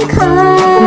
你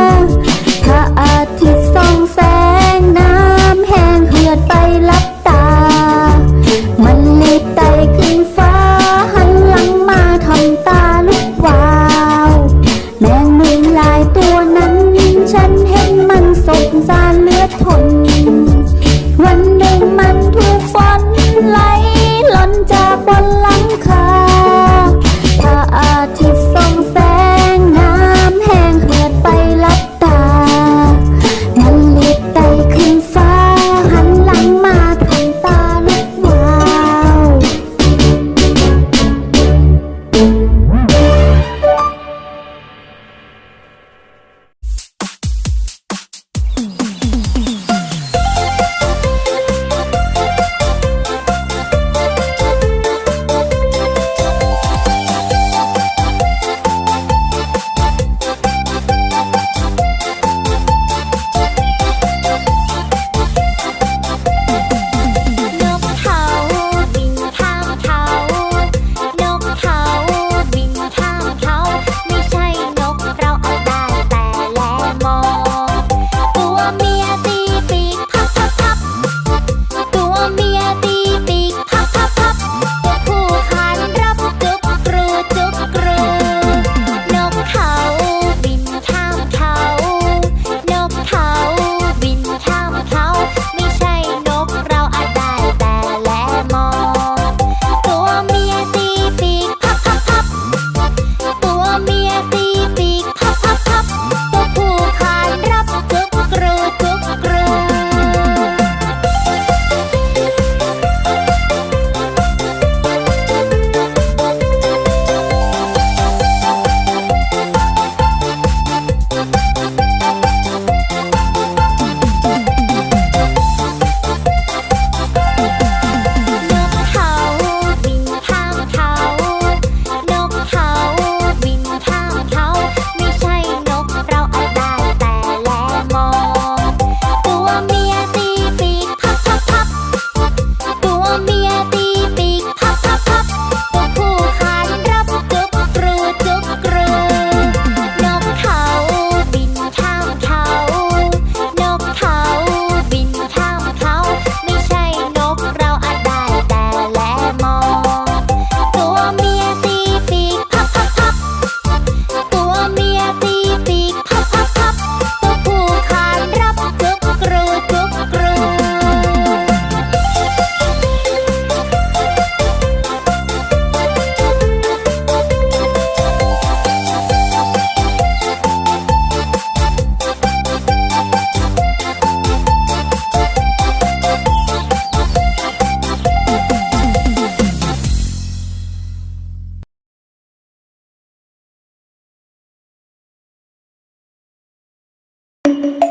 you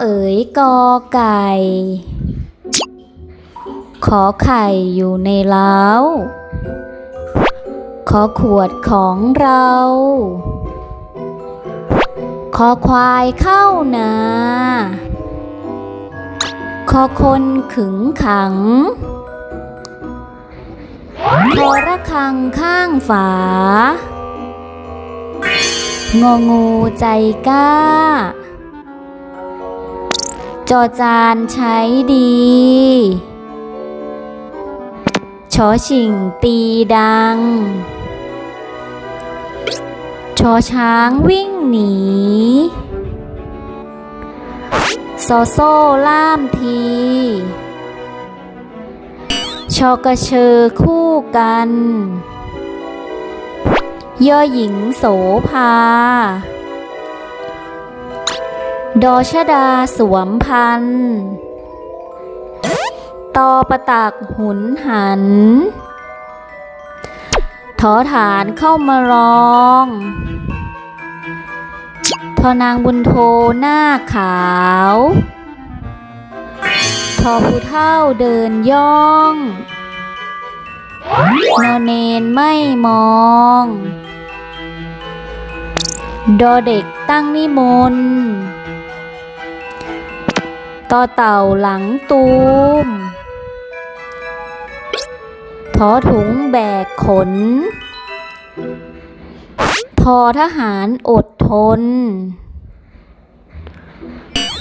เอ๋ยกอไก่ ขอไข่อยู่ในเล้า ขอขวดของเรา ขอควายเข้านา ขอคนขึงขัง ขอระฆังข้างฝางองูใจกล้า จอจานใช้ดีชอชิงตีดัง ชอช้างวิ่งหนีซอโซ่ล่ามที ชอกระเชอคู่กัน ย่อหญิงโสภา ดอชดาสวมพันตอประตักหุนหัน ทอฐานเข้ามาร้อง ทอนางบุญโทหน้าขาว ทอผู้เท่าเดินย่องนอเนนไม่มอง ดอเด็กตั้งนิมนต์ ต่อเต่าหลังตูมทอถุงแบกขน ทอทหารอดทน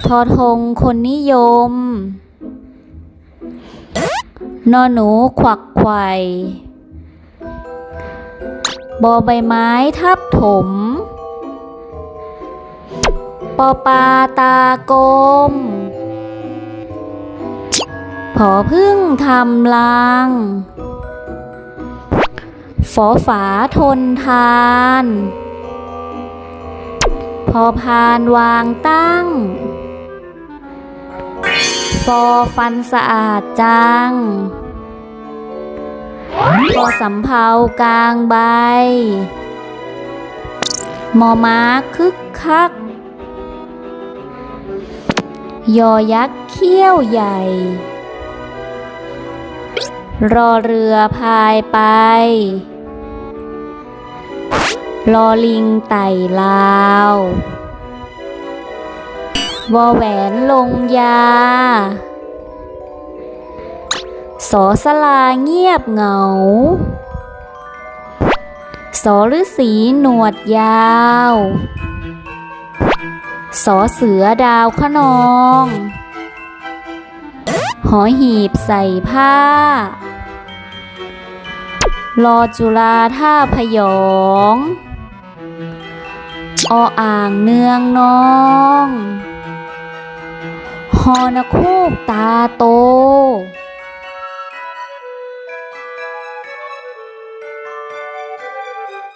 ทอธงคนนิยม นอหนูขวักไขว่บอใบไม้ทับถม ปอปลาตากลม ผอพึ่งทำลังฝอฝาทนทาน พอพานวางตั้ง ฟอฟันสะอาดจัง พอสำเภากลางใบ มอม้าคึกคัก ยอยักษ์เขี้ยวใหญ่ รอเรือพายไป รอลิงไต่ลาว วอแหวนลงยา สอสลาเงียบเหงา สอฤาษีหนวดยาว สอเสือดาวขนองหอหีบใส่ผ้า รอจุฬาท่าพยองออ่างเนืองนองฮอนคูบตาโต